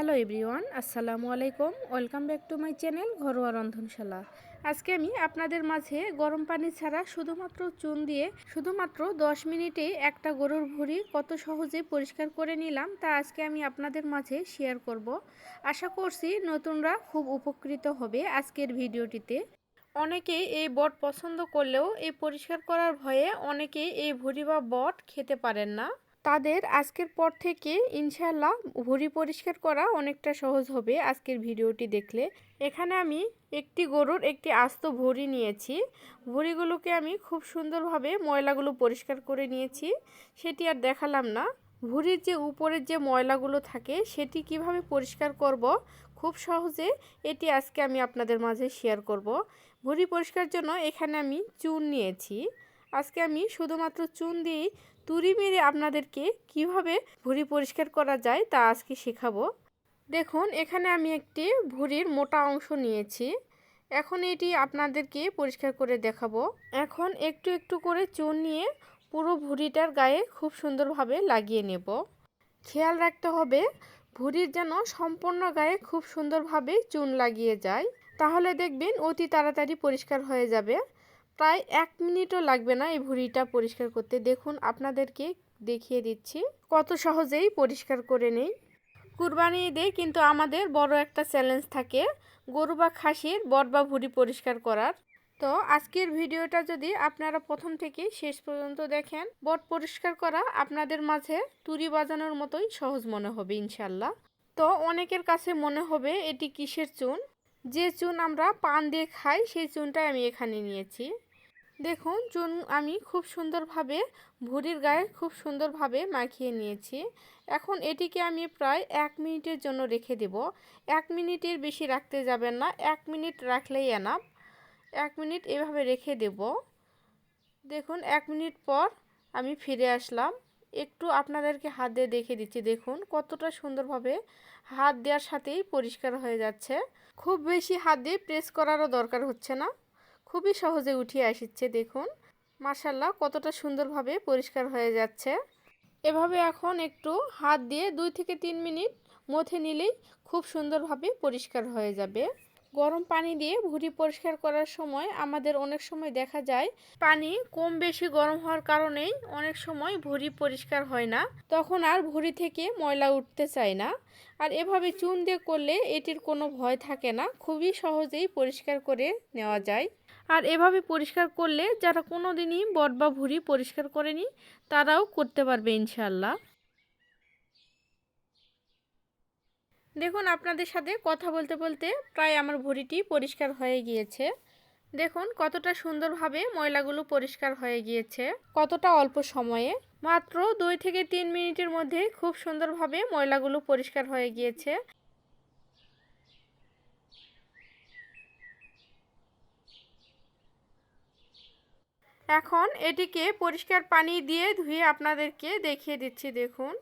Hello everyone, আসসালামু আলাইকুম। Welcome back to my channel ঘরোয়া রন্ধনশালা। আজকে আমি আপনাদের মাঝে গরম পানি ছাড়া শুধুমাত্র চুন দিয়ে শুধুমাত্র 10 মিনিটে একটা গরুর ভুঁড়ি কত সহজে পরিষ্কার করে নিলাম তা আজকে আমি আপনাদের মাঝে শেয়ার করব। আশা করছি নতুনরা খুব উপকৃত হবে আজকের ভিডিওটিতে। অনেকেই এই বট পছন্দ করলেও এই পরিষ্কার করার ভয়ে অনেকেই এই ভুঁড়ি বা বট খেতে পারেন না। তাদের আজকের পর থেকে ইনশাল্লাহ ভুঁড়ি পরিষ্কার করা অনেকটা সহজ হবে আজকের ভিডিওটি দেখলে। এখানে আমি একটি গরুর একটি আস্ত ভুঁড়ি নিয়েছি। ভুঁড়িগুলোকে আমি খুব সুন্দরভাবে ময়লাগুলো পরিষ্কার করে নিয়েছি। সেটি আর দেখালাম না। ভুঁড়ির যে উপরের যে ময়লাগুলো থাকে, সেটি কীভাবে পরিষ্কার করব? খুব সহজে এটি আজকে আমি আপনাদের মাঝে শেয়ার করব। ভুঁড়ি পরিষ্কার জন্য এখানে আমি চুন নিয়েছি। আজকে আমি শুধুমাত্র চুন দিয়েই তুড়ি মেরে আপনাদেরকে কীভাবে ভুঁড়ি পরিষ্কার করা যায় তা আজকে শেখাবো। দেখুন, এখানে আমি একটি ভুঁড়ির মোটা অংশ নিয়েছি। এখন এটি আপনাদেরকে পরিষ্কার করে দেখাবো। এখন একটু একটু করে চুন নিয়ে পুরো ভুঁড়িটার গায়ে খুব সুন্দরভাবে লাগিয়ে নেব। খেয়াল রাখতে হবে, ভুঁড়ির যেন সম্পূর্ণ গায়ে খুব সুন্দরভাবে চুন লাগিয়ে যায়। তাহলে দেখবেন অতি তাড়াতাড়ি পরিষ্কার হয়ে যাবে। প্রায় এক মিনিটও লাগবে না এই ভুঁড়িটা পরিষ্কার করতে। দেখুন, আপনাদেরকে দেখিয়ে দিচ্ছি কত সহজেই পরিষ্কার করে নেই। কুরবানি ঈদে কিন্তু আমাদের বড় একটা চ্যালেঞ্জ থাকে, গরু বা খাসির বট বা ভুঁড়ি পরিষ্কার করার। তো আজকের ভিডিওটা যদি আপনারা প্রথম থেকে শেষ পর্যন্ত দেখেন, বট পরিষ্কার করা আপনাদের মাঝে তুরি বাজানোর মতোই সহজ মনে হবে ইনশাল্লাহ তো অনেকের কাছে মনে হবে এটি কিসের চুন? যে চুন আমরা পান দিয়ে খাই, সেই চুনটাই আমি এখানে নিয়েছি। দেখুন, চুন আমি খুব সুন্দরভাবে ভুঁড়ির গায়ে খুব সুন্দরভাবে মাখিয়ে নিয়েছি। এখন এটিকে আমি প্রায় এক মিনিটের জন্য রেখে দেব। এক মিনিটের বেশি রাখতে যাবেন না, এক মিনিট রাখলেই এনাফ এক মিনিট এভাবে রেখে দেব। দেখুন, এক মিনিট পর আমি ফিরে আসলাম। একটু আপনাদেরকে হাত দিয়ে দেখে দিচ্ছি। দেখুন, কতটা সুন্দরভাবে হাত দেওয়ার সাথেই পরিষ্কার হয়ে যাচ্ছে। খুব বেশি হাত দিয়ে প্রেস করারও দরকার হচ্ছে না। খুবই সহজে উঠিয়ে আসছে, দেখুন। মার্শাল্লাহ কতটা সুন্দরভাবে পরিষ্কার হয়ে যাচ্ছে। এভাবে এখন একটু হাত দিয়ে দুই থেকে তিন মিনিট মথে নিলেই খুব সুন্দরভাবে পরিষ্কার হয়ে যাবে। গরম পানি দিয়ে ভুঁড়ি পরিষ্কার করার সময় আমাদের অনেক সময় দেখা যায়, পানি কম বেশি গরম হওয়ার কারণেই অনেক সময় ভুঁড়ি পরিষ্কার হয় না। তখন আর ভুঁড়ি থেকে ময়লা উঠতে চায় না। আর এভাবে চুন দিয়ে করলে এটির কোনো ভয় থাকে না। খুবই সহজেই পরিষ্কার করে নেওয়া যায়। আর এভাবে পরিষ্কার করলে যারা কোনো দিনই বট বা ভুঁড়ি পরিষ্কার করেনি, তারাও করতে পারবে ইনশাল্লাহ দেখুন, আপনাদের সাথে কথা বলতে বলতে প্রায় আমার ভুঁড়িটি পরিষ্কার হয়ে গিয়েছে। দেখুন, কতটা সুন্দরভাবে ময়লাগুলো পরিষ্কার হয়ে গিয়েছে, কতটা অল্প সময়ে। মাত্র দুই থেকে তিন মিনিটের মধ্যে খুব সুন্দরভাবে ময়লাগুলো পরিষ্কার হয়ে গিয়েছে। এখন এটিকে পরিষ্কার পানি দিয়ে ধুয়ে আপনাদেরকে দেখিয়ে দিচ্ছি, দেখুন।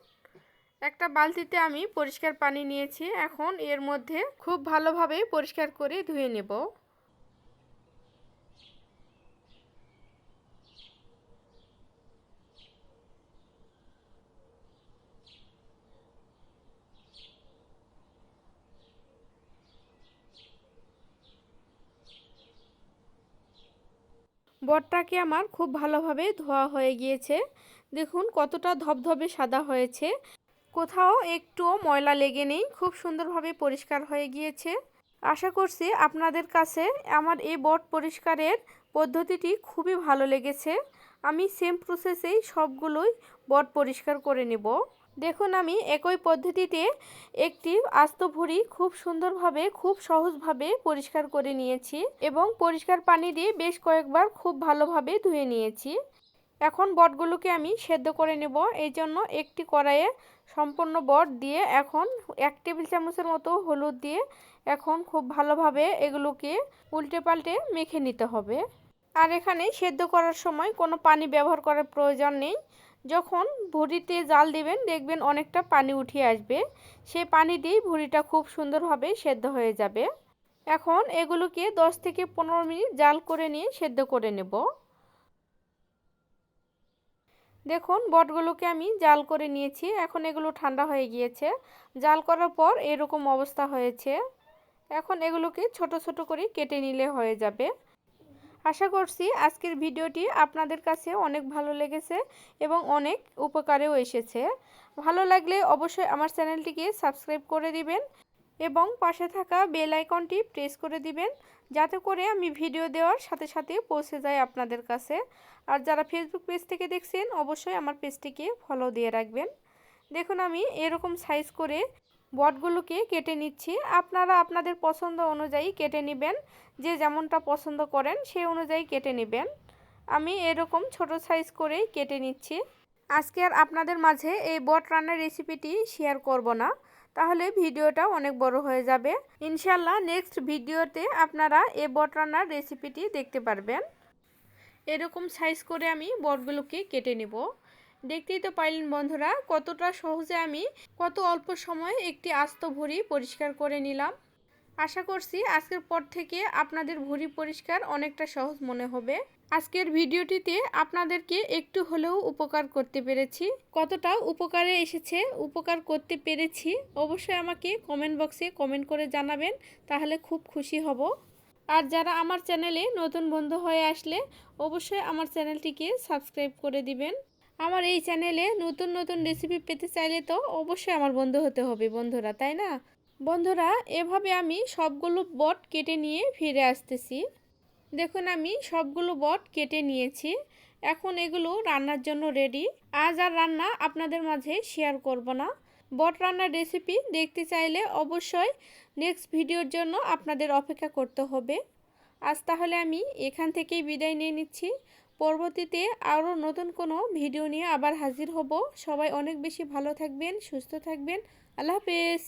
একটা বালতিতে আমি পরিষ্কার পানি নিয়েছি, এখন এর মধ্যে খুব ভালোভাবে পরিষ্কার করে ধুয়ে নেব। বটটাকে আমার খুব ভালোভাবে ধোয়া হয়ে গিয়েছে। দেখুন কতটা ধবধবে সাদা হয়েছে। কোথাও একটুও ময়লা লেগে নেই, খুব সুন্দরভাবে পরিষ্কার হয়ে গিয়েছে। আশা করছি আপনাদের কাছে আমার এই বট পরিষ্কারের পদ্ধতিটি খুবই ভালো লেগেছে। আমি সেম প্রসেসেই সবগুলোই বট পরিষ্কার করে নেব। দেখুন আমি একই পদ্ধতিতে একটি আস্ত ভুঁড়ি খুব সুন্দরভাবে, খুব সহজভাবে পরিষ্কার করে নিয়েছি এবং পরিষ্কার পানি দিয়ে বেশ কয়েকবার খুব ভালোভাবে ধুয়ে নিয়েছি। এখন বটগুলোকে আমি সেদ্ধ করে নেব। এই জন্য একটি কড়াইয়ে সম্পূর্ণ বট দিয়ে এখন এক টেবিল চামচের মতো হলুদ দিয়ে এখন খুব ভালোভাবে এগুলোকে উল্টে পাল্টে মেখে নিতে হবে। আর এখানে সেদ্ধ করার সময় কোনো পানি ব্যবহার করার প্রয়োজন নেই। যখন ভুঁড়িতে জাল দিবেন, দেখবেন অনেকটা পানি উঠিয়ে আসবে। সেই পানি দিয়েই ভুঁড়িটা খুব সুন্দরভাবে সেদ্ধ হয়ে যাবে। এখন এগুলোকে 10 থেকে পনেরো মিনিট জাল করে নিয়ে সেদ্ধ করে নেব। দেখুন, বটগুলোকে আমি জাল করে নিয়েছি। এখন এগুলো ঠান্ডা হয়ে গিয়েছে। জাল করার পর এরকম অবস্থা হয়েছে। এখন এগুলোকে ছোট ছোট করে কেটে নিলে হয়ে যাবে। আশা করছি আজকের ভিডিওটি আপনাদের কাছে অনেক ভালো লেগেছে এবং অনেক উপকারেও এসেছে। ভালো লাগলে অবশ্যই আমার চ্যানেলটিকে সাবস্ক্রাইব করে দিবেন এবং পাশে থাকা বেল আইকনটি প্রেস করে দিবেন যাতে করে আমি ভিডিও দেওয়ার সাথে সাথে পৌঁছে যায় আপনাদের কাছে। আর যারা ফেসবুক পেজ থেকে দেখছেন, অবশ্যই আমার পেজটিকে ফলো দিয়ে রাখবেন। দেখুন আমি এরকম সাইজ করে বটগুলোকে কেটে নিচ্ছি। আপনারা আপনাদের পছন্দ অনুযায়ী কেটে নেবেন। যে যেমনটা পছন্দ করেন সেই অনুযায়ী কেটে নেবেন। আমি এরকম ছোট সাইজ করেই কেটে নিচ্ছি। আজকে আর আপনাদের মাঝে এই বট রান্নার রেসিপিটি শেয়ার করব না। তাহলে ভিডিওটা অনেক বড় হয়ে যাবে। ইনশাল্লাহ নেক্সট ভিডিওতে আপনারা এই বট রান্নার রেসিপিটি দেখতে পারবেন। এরকম সাইজ করে আমি বটগুলোকে কেটে নেব। দেখতেই তো পাইলেন বন্ধুরা, কতটা সহজে আমি কত অল্প সময়ে একটি আস্ত ভুঁড়ি পরিষ্কার করে নিলাম। আশা করছি আজকের পর থেকে আপনাদের ভুঁড়ি পরিষ্কার অনেকটা সহজ মনে হবে। আজকের ভিডিওটিতে আপনাদেরকে একটু হলেও উপকার করতে পেরেছি। কতটা উপকারে এসেছে, উপকার করতে পেরেছি অবশ্যই আমাকে কমেন্ট বক্সে কমেন্ট করে জানাবেন, তাহলে খুব খুশি হব। আর যারা আমার চ্যানেলে নতুন বন্ধু হয়ে আসলে অবশ্যই আমার চ্যানেলটিকে সাবস্ক্রাইব করে দিবেন। আমার এই চ্যানেলে নতুন নতুন রেসিপি পেতে চাইলে তো অবশ্যই আমার বন্ধু হতে হবে বন্ধুরা, তাই না? বন্ধুরা, এভাবে আমি সবগুলো বট কেটে নিয়ে ফিরে আসতেছি। দেখুন, আমি সবগুলো বট কেটে নিয়েছি। এখন এগুলো রান্নার জন্য রেডি আজ আর রান্না আপনাদের মাঝে শেয়ার করব না। বট রান্নার রেসিপি দেখতে চাইলে অবশ্যই নেক্সট ভিডিওর জন্য আপনাদের অপেক্ষা করতে হবে। আজ তাহলে আমি এখান থেকেই বিদায় নিয়ে নিচ্ছি। পরবর্তীতে আরও নতুন কোনো ভিডিও নিয়ে আবার হাজির হব। সবাই অনেক বেশি ভালো থাকবেন, সুস্থ থাকবেন। আল্লাহ হাফেজ।